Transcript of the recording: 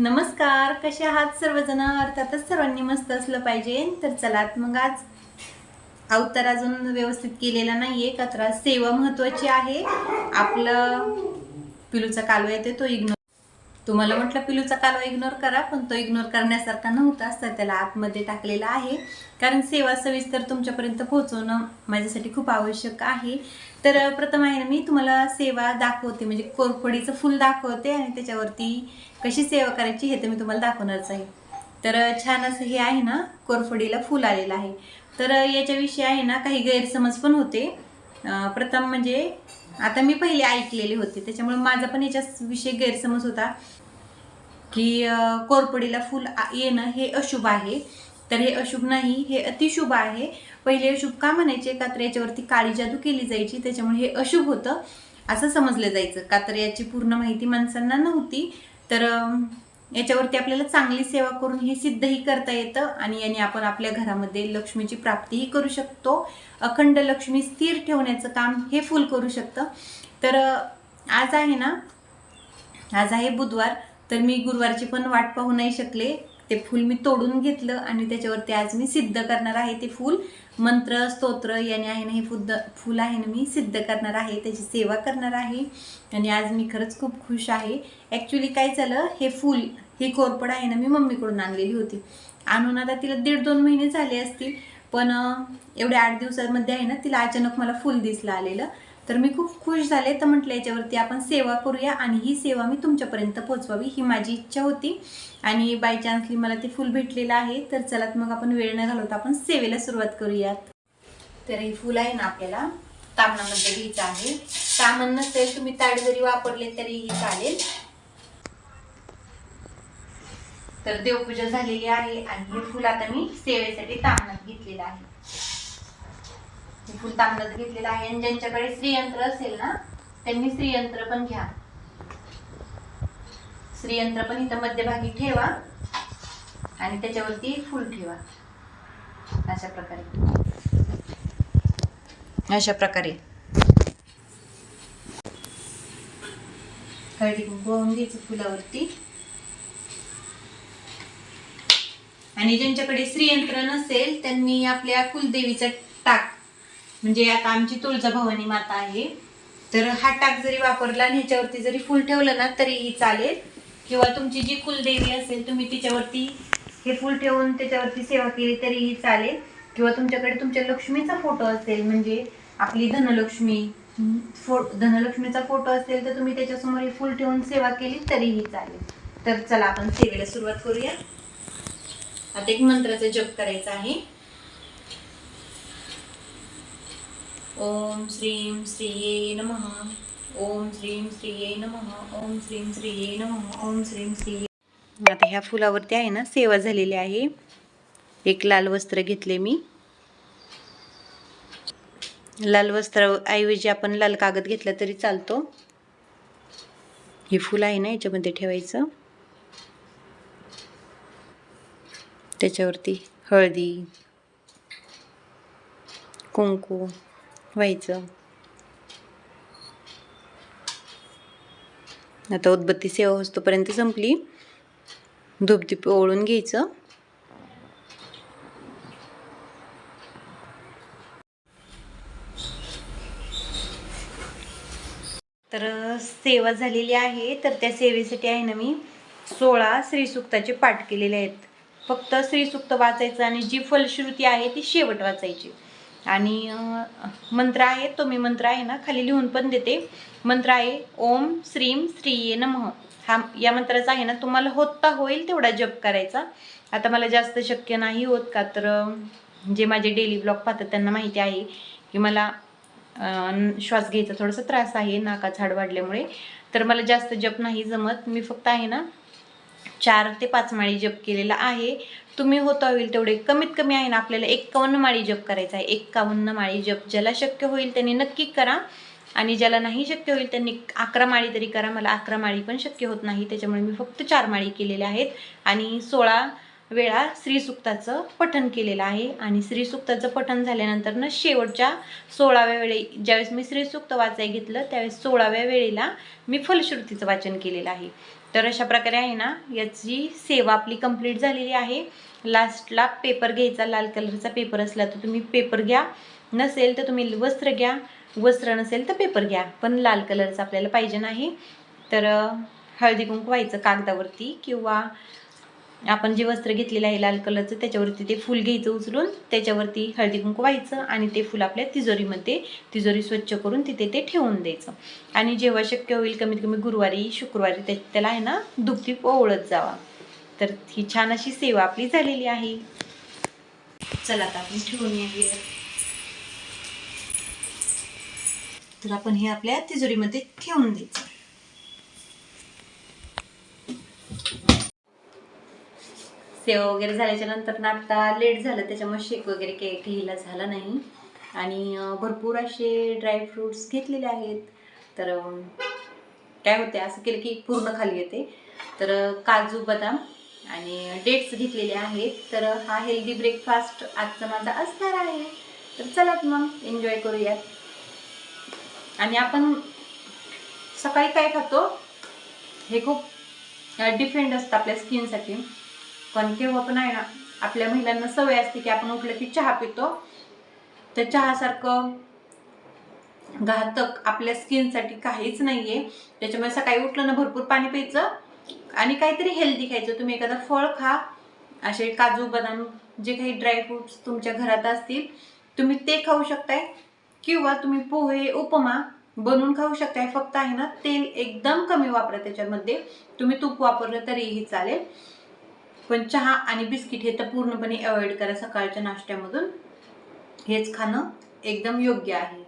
नमस्कार कसे आहात सर्वजण? अर्थातच सर्वांनी मस्त असलं पाहिजे. तर चला मग आज अवतार अजून व्यवस्थित केलेला नाही का कचरा सेवा महत्वाची आहे. आपलं पिलूचा कालवा येते तो इग्नोर तुम्हाला म्हटलं पिलूचा कालवा इग्नोर करा पण तो इग्नोर करण्यासारखा नव्हता असता त्याला आतमध्ये टाकलेला आहे. कारण सेवा सविस्तर तुमच्यापर्यंत पोहोचवणं माझ्यासाठी खूप आवश्यक आहे. तर प्रथम आहे मी तुम्हाला सेवा दाखवते म्हणजे कोरफडीचं फुल दाखवते आणि त्याच्यावरती कशी सेवा करायची हे तर मी तुम्हाला दाखवणारच आहे. तर छान असं हे आहे ना कोरफडीला फुल आलेलं आहे. तर याच्याविषयी आहे ना काही गैरसमज पण होते. प्रथम म्हणजे आता मी पहिले ऐकलेले होते त्याच्यामुळे माझा पण याच्याविषयी गैरसमज होता की कोरपडीला फुल येणं हे अशुभ आहे. तर हे अशुभ नाही हे अतिशुभ आहे. पहिले अशुभ का म्हणायचे? का तर याच्यावरती काळी जादू केली जायची त्याच्यामुळे हे अशुभ होतं असं समजलं जायचं. का तर याची पूर्ण माहिती माणसांना नव्हती. तर याच्यावरती आपल्याला चांगली सेवा करून हे सिद्धही करता येतं आणि याने आपण आपल्या घरामध्ये लक्ष्मीची प्राप्तीही करू शकतो. अखंड लक्ष्मी स्थिर ठेवण्याचं काम हे फुल करू शकतं. तर आज आहे ना आज आहे बुधवार तर मी गुरुवारची पण वाट पाहू नाही शकले. ते फूल मी तोडून घेतलं आणि त्याच्यावरती आज मी सिद्ध करणार आहे ते फूल. मंत्र स्तोत्र याने आहे ना हे फुद्ध फूल आहे ना मी सिद्ध करणार आहे त्याची सेवा करणार आहे. आणि आज मी खरंच खूप खुश आहे. ॲक्च्युली काय झालं हे फूल ही कोरपड आहे ना मी मम्मीकडून आणलेली होती. आणून आता तिला दीड दोन महिने झाले असतील पण एवढ्या आठ दिवसामध्ये आहे ना तिला अचानक मला फूल दिसलं आलेलं. तर मी खूप खुश झाले. तर म्हटलं याच्यावरती आपण सेवा करूया आणि ही सेवा मी तुमच्यापर्यंत पोहोचवावी ही माझी इच्छा होती. आणि बाय चान्सली मला ते फुल भेटलेलं आहे. तर चला मग आपण वेळ न घालवता आपण सेवेला सुरुवात करूयात. तर हे फुल आहे ना आपल्याला. तामणामध्ये घ्यायचं आहे. तामण नसेल तुम्ही ताड जरी वापरले तरीही चालेल. तर देवपूजा झालेली आहे आणि हे फुल आता मी सेवेसाठी तामणात घेतलेलं आहे. फुल तांबडत घेतलेला आहे. आणि ज्यांच्याकडे श्रीयंत्र असेल ना त्यांनी श्रीयंत्र पण घ्या. श्रीयंत्र पण इथं मध्यभागी ठेवा आणि त्याच्यावरती फुल ठेवा. अशा प्रकारे. अशा प्रकारे. हळदी कुंकू वाहून घ्यायचं फुलावरती. आणि ज्यांच्याकडे श्रीयंत्र नसेल त्यांनी आपल्या कुलदेवीचं टाक म्हणजे आता आमची तुळजाभवानी माता आहे. तर हा टाक जरी वापरला आणि ह्याच्यावरती जरी फुल ठेवलं ना तरीही चालेल. किंवा तुमची जी कुलदेवी असेल तुम्ही तिच्यावरती हे फुल ठेवून त्याच्यावरती सेवा केली तरीही चालेल. किंवा तुमच्याकडे तुमच्या लक्ष्मीचा फोटो असेल म्हणजे आपली धनलक्ष्मी फो धनलक्ष्मीचा फोटो असेल तर तुम्ही त्याच्यासमोर हे फुल ठेवून सेवा केली तरीही चालेल. तर चला आपण सेवेला सुरुवात करूया. आता एक मंत्राचा जप करायचा आहे. ओम श्रीं श्रीये नमः। ओम श्रीं श्रीये नमः। ओम श्रीं श्रीये नमः। ओम श्रीं श्रीये आता ह्या फुलावरती आहे ना सेवा झालेली आहे. एक लाल वस्त्र घेतले मी. लाल वस्त्र ऐवजी आपण लाल कागद घेतला तरी चालतो. हे फुल आहे ना याच्यामध्ये ठेवायचं. त्याच्यावरती हळदी कुंकू व्हायचं. आता उदबत्ती सेवा होतोपर्यंत संपली. धूपदीप ओळून घ्यायचं. तर सेवा झालेली आहे तर त्या सेवेसाठी आहे ना मी सोळा श्रीसुक्ताचे पाठ केलेले आहेत. फक्त श्रीसुक्त वाचायचं आणि जी फलश्रुती आहे ती शेवट वाचायची. आणि मंत्र आहे तो मी मंत्र आहे ना खाली लिहून पण देते. मंत्र आहे ओम श्रीम श्रीये नमः. हा या मंत्राचा आहे ना तुम्हाला होता होईल तेवढा जप करायचा. आता मला जास्त शक्य नाही होत का तर जे माझे डेली ब्लॉग पाहतात त्यांना माहिती आहे की मला श्वास घ्यायचा थोडासा त्रास आहे नाका झाड वाढल्यामुळे. तर मला जास्त जप नाही जमत. मी फक्त आहे ना चार ते पाच माळी जप केलेला आहे. तुम्ही होता होईल तेवढे कमीत कमी आहे ना आपल्याला एक्कावन्न माळी जप करायचा आहे. एक्कावन्न माळी जप ज्याला शक्य होईल त्यांनी नक्की करा. आणि ज्याला नाही शक्य होईल त्यांनी अकरा माळी तरी करा. मला अकरा माळी पण शक्य होत नाही त्याच्यामुळे मी फक्त चार माळी केलेल्या आहेत. आणि सोळा वेळा श्रीसुक्ताचं पठन केलेलं आहे. आणि श्रीसुक्ताचं पठन झाल्यानंतर ना शेवटच्या सोळाव्या वेळी ज्यावेळेस मी श्रीसुक्त वाचाय घेतलं त्यावेळेस सोळाव्या वेळेला मी फलश्रुतीचं वाचन केलेलं आहे. तर अशा प्रकारे आहे ना याची सेवा आपली कंप्लीट झालेली आहे. लास्टला पेपर घ्यायचा लाल कलरचा पेपर असला तर तुम्ही पेपर घ्या. नसेल तर तुम्ही वस्त्र घ्या. वस्त्र नसेल तर पेपर घ्या. पण लाल कलरचा आपल्याला पाहिजे नाही. तर हळदी कुंकू व्हायचं कागदावरती किंवा आपण जे वस्त्र घेतलेलं आहे लाल कलरचं त्याच्यावरती ते फूल घ्यायचं उचलून त्याच्यावरती हळदी कुंकू व्हायचं आणि ते फूल आपल्या तिजोरीमध्ये तिजोरी स्वच्छ करून तिथे ते ठेवून द्यायचं. आणि जेव्हा शक्य होईल कमीत कमी गुरुवारी शुक्रवारी त्या त्याला आहे ना दुपटी ओवळत जावा. तर ही छान अशी सेवा आपली झालेली आहे. चला आता आपण ठेवून येऊया. तर आपण हे आपल्या तिजोरीमध्ये ठेवून द्यायचं. सेवा वगैरे झाल्याच्यानंतर ना आत्ता लेट झालं त्याच्यामुळे शेक वगैरे काही घ्यायला झाला नाही. आणि भरपूर असे ड्रायफ्रुट्स घेतलेले आहेत. तर काय होते असं केलं की पूर्ण खाली येते. तर काजू बदाम आणि डेट्स घेतलेले आहेत. तर हा हेल्दी ब्रेकफास्ट आजचा माझा असणार आहे. तर चला मग एन्जॉय करूयात. आणि आपण सकाळी काय खातो? हे खूप डिफरंट असतं आपल्या स्किनसाठी पण केव्हा पण आहे ना आपल्या महिलांना सवय असते की आपण उठलं की चहा पितो. तर चहासारखं घातक आपल्या स्किनसाठी काहीच नाहीये. त्याच्यामुळे सकाळी उठलं ना भरपूर पाणी प्यायचं आणि काहीतरी हेल्दी खायचं. तुम्ही एखादं फळ खा असे काजू बदाम जे काही ड्रायफ्रुट्स तुमच्या घरात असतील तुम्ही ते खाऊ शकताय. किंवा तुम्ही पोहे उपमा बनवून खाऊ शकताय. फक्त आहे ना तेल एकदम कमी वापरा त्याच्यामध्ये. तुम्ही तूप वापरलं तरीही चालेल. पण चहा आणि बिस्किट हे तर पूर्णपणे अवॉइड करा सकाळच्या नाश्त्यामधून. हेच खाणं एकदम योग्य आहे.